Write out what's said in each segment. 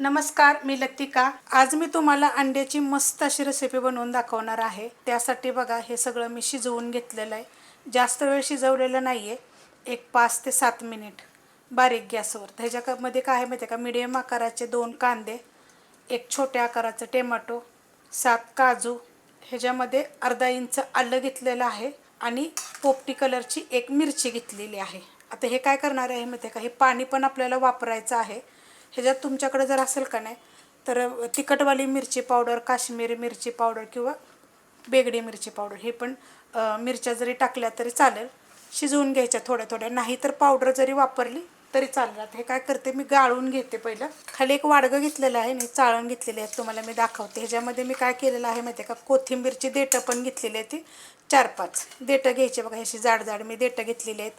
नमस्कार मी लतिका. आज मी तुम्हाला अंड्याची मस्त अशी रेसिपी बनवून दाखवणार आहे. त्यासाठी बघा हे सगळं मी शिजवून घेतलेलं आहे. जास्त वेळ शिजवलेलं नाही आहे एक पाच ते सात मिनिट. बारीक गॅसवर. ह्याच्यामध्ये काय आहे माहिती आहे का? मीडियम आकाराचे दोन कांदे एक छोट्या आकाराचं टोमॅटो सात काजू. ह्याच्यामध्ये अर्धा इंच आलं घेतलेलं आहे आणि पोपटी कलरची एक मिरची घेतलेली आहे. आता हे काय करणार आहे माहिती आहे का? हे पाणी पण आपल्याला वापरायचं आहे. ह्याच्यात तुमच्याकडे जर असेल का नाही तर तिखटवाली मिरची पावडर काश्मीरी मिरची पावडर किंवा बेगडी मिरची पावडर हे पण मिरच्या जरी टाकल्या तरी चालेल. शिजवून घ्यायच्या थोड्या थोड्या. नाही तर पावडर जरी वापरली तरी चालेल. हे काय करते मी गाळून घेते पहिलं. खाली एक वाडगं घेतलेलं आहे मी चाळण घेतलेली आहे. तुम्हाला मी दाखवते. ह्याच्यामध्ये मी काय केलेलं आहे माहिती आहे का? कोथिंबीरची देठं पण घेतलेली आहे ती. चार पाच. देठं घ्यायची बघा ह्याची जाड जाड मी देठं घेतलेली आहेत.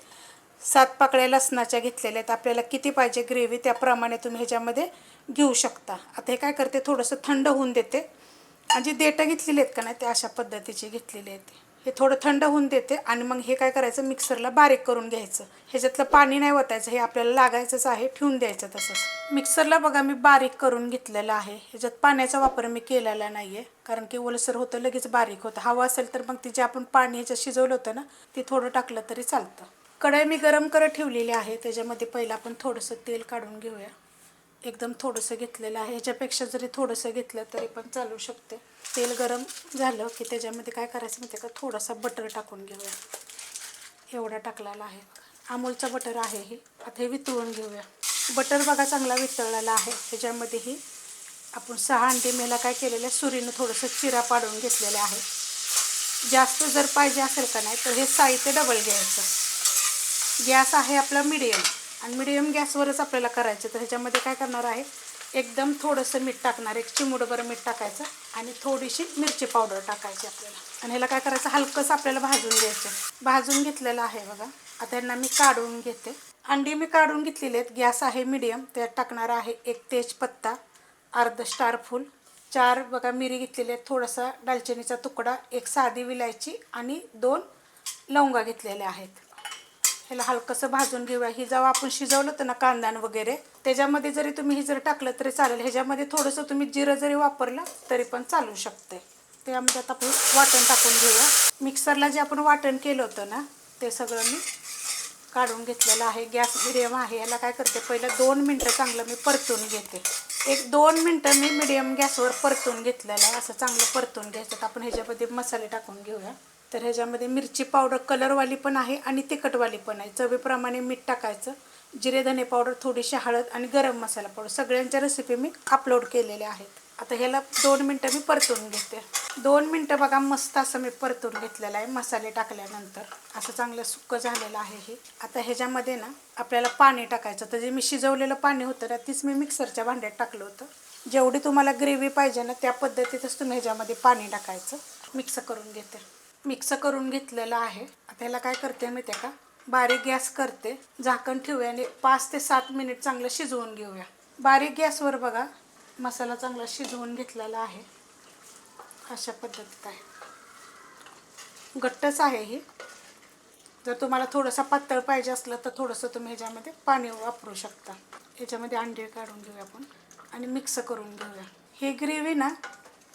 सात पाकळ्या लसणाच्या घेतलेल्या आहेत. आपल्याला किती पाहिजे ग्रेव्ही त्याप्रमाणे तुम्ही ह्याच्यामध्ये घेऊ शकता. आता हे काय करते थोडंसं थंड होऊन देते. आणि जी देटं घेतलेली आहेत का नाही ते अशा पद्धतीची घेतलेली आहेत. हे थोडं थंड होऊन देते आणि मग हे काय करायचं मिक्सरला बारीक करून घ्यायचं. ह्याच्यातलं पाणी नाही वतायचं हे आपल्याला लागायचंच आहे ठेवून द्यायचं तसंच. मिक्सरला बघा मी बारीक करून घेतलेलं आहे. ह्याच्यात पाण्याचा वापर मी केलेला नाही आहे कारण की ओलसर होतं लगेच बारीक होतं. हवं असेल तर मग ते जे आपण पाणी ह्याच्यात शिजवलं होतं ना ते थोडं टाकलं तरी चालतं. कढई मी गरम करत ठेवलेली आहे. त्याच्यामध्ये पहिलं आपण थोडंसं तेल काढून घेऊया. एकदम थोडंसं घेतलेलं आहे. ह्याच्यापेक्षा जरी थोडंसं घेतलं तरी पण चालू शकते. तेल गरम झालं की त्याच्यामध्ये काय करायचं माहिती आहे का? थोडासा बटर टाकून घेऊया. एवढा टाकलेला आहे. अमोलचा बटर आहे हे. आता हे वितळून घेऊया. बटर बघा चांगला वितळलेला आहे. ह्याच्यामध्येही आपण सहा अंडी मेला काय केलेलं आहे? सुरीनं थोडंसं चिरा पाडून घेतलेलं आहे. जास्त जर पाहिजे असेल का नाही तर हे साहित्य डबल घ्यायचं. गॅस आहे आपला मिडियम आणि मिडियम गॅसवरच आपल्याला करायचं. तर ह्याच्यामध्ये काय करणार आहे एकदम थोडंसं मीठ टाकणार. एक चिमुडभर मीठ टाकायचं आणि थोडीशी मिरची पावडर टाकायची आपल्याला. आणि ह्याला काय करायचं हलकंसं आपल्याला भाजून घ्यायचं. भाजून घेतलेलं आहे बघा. आता यांना मी काढून घेते. अंडी मी काढून घेतलेली आहेत. गॅस आहे मिडियम त्यात टाकणार आहे एक तेजपत्ता अर्ध स्टार फूल चार बघा मिरी घेतलेली आहेत. थोडासा दालचिनीचा तुकडा एक साधी विलायची आणि दोन लवंगा घेतलेल्या आहेत. ह्याला हलकंसं भाजून घेऊया. ही जेव्हा आपण शिजवलं होतं ना कांदान वगैरे त्याच्यामध्ये जरी तुम्ही ही जर टाकलं तरी चालेल. ह्याच्यामध्ये थोडंसं तुम्ही जिरं जरी वापरलं तरी पण चालू शकते. त्यामध्ये आता आपण वाटण टाकून घेऊया. मिक्सरला जे आपण वाटण केलं होतं ना ते सगळं मी काढून घेतलेलं आहे. गॅस मिडियम आहे. याला काय करते पहिलं दोन मिनटं चांगलं मी परतून घेते. एक दोन मिनटं मी मिडियम गॅसवर परतून घेतलेलं आहे. असं चांगलं परतून घ्यायचं. तर आपण ह्याच्यामध्ये मसाले टाकून घेऊया. तर ह्याच्यामध्ये मिरची पावडर कलरवाली पण आहे आणि तिखटवाली पण आहे. चवीप्रमाणे मीठ टाकायचं. जिरे धने पावडर थोडीशी हळद आणि गरम मसाला पावडर सगळ्यांच्या रेसिपी मी अपलोड केलेल्या आहेत. आता ह्याला दोन मिनटं मी परतून घेते. दोन मिनटं बघा मस्त असं मी परतून घेतलेलं आहे मसाले टाकल्यानंतर. असं चांगलं सुक्क झालेलं आहे हे. आता ह्याच्यामध्ये ना आपल्याला पाणी टाकायचं तर जे मी शिजवलेलं पाणी होतं ना तीच मी मिक्सरच्या भांड्यात टाकलं होतं. जेवढी तुम्हाला ग्रेव्ही पाहिजे ना त्या पद्धतीतच तुम्ही ह्याच्यामध्ये पाणी टाकायचं. मिक्स करून घेते. मिक्स करून घेतलेलं आहे. आता ह्याला काय करते माहिती आहे का? बारीक गॅस करते. झाकण ठेवूया आणि पाच ते सात मिनिट चांगलं शिजवून घेऊया. बारीक गॅसवर बघा मसाला चांगला शिजवून घेतलेला आहे. अशा पद्धतीत आहे. घट्टच आहे ही. जर तुम्हाला थोडंसं पातळ पाहिजे असलं तर थोडंसं तुम्ही ह्याच्यामध्ये पाणी वापरू शकता. ह्याच्यामध्ये अंडे काढून घेऊया आपण आणि मिक्स करून घेऊया. ही ग्रेव्ही ना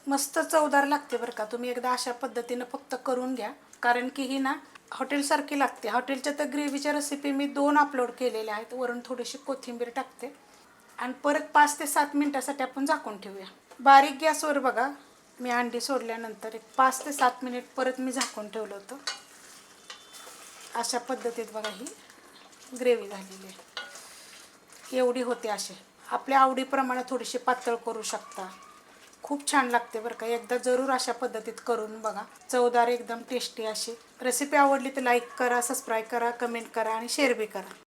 मस्त चवदार लागते बरं का. तुम्ही एकदा अशा पद्धतीनं फक्त करून घ्या. कारण की ही ना हॉटेलसारखी लागते. हॉटेलच्या तर ग्रेव्हीच्या रेसिपी मी दोन अपलोड केलेल्या आहेत. वरून थोडीशी कोथिंबीर टाकते. आणि परत पाच ते सात मिनटासाठी आपण झाकून ठेवूया. बारीक गॅसवर बघा. मी अंडी सोडल्यानंतर एक पाच ते सात मिनिट परत मी झाकून ठेवलं होतं. अशा पद्धतीत बघा ही ग्रेव्ही झालेली आहे. एवढी होते असे. आपल्या आवडीप्रमाणे थोडीशी पातळ करू शकता. खूप छान लागते बरं का. एकदा जरूर अशा पद्धतीत करून बघा. चवदार एकदम टेस्टी अशी. रेसिपी आवडली तर लाईक करा सबस्क्राईब करा कमेंट करा आणि शेअर बी करा.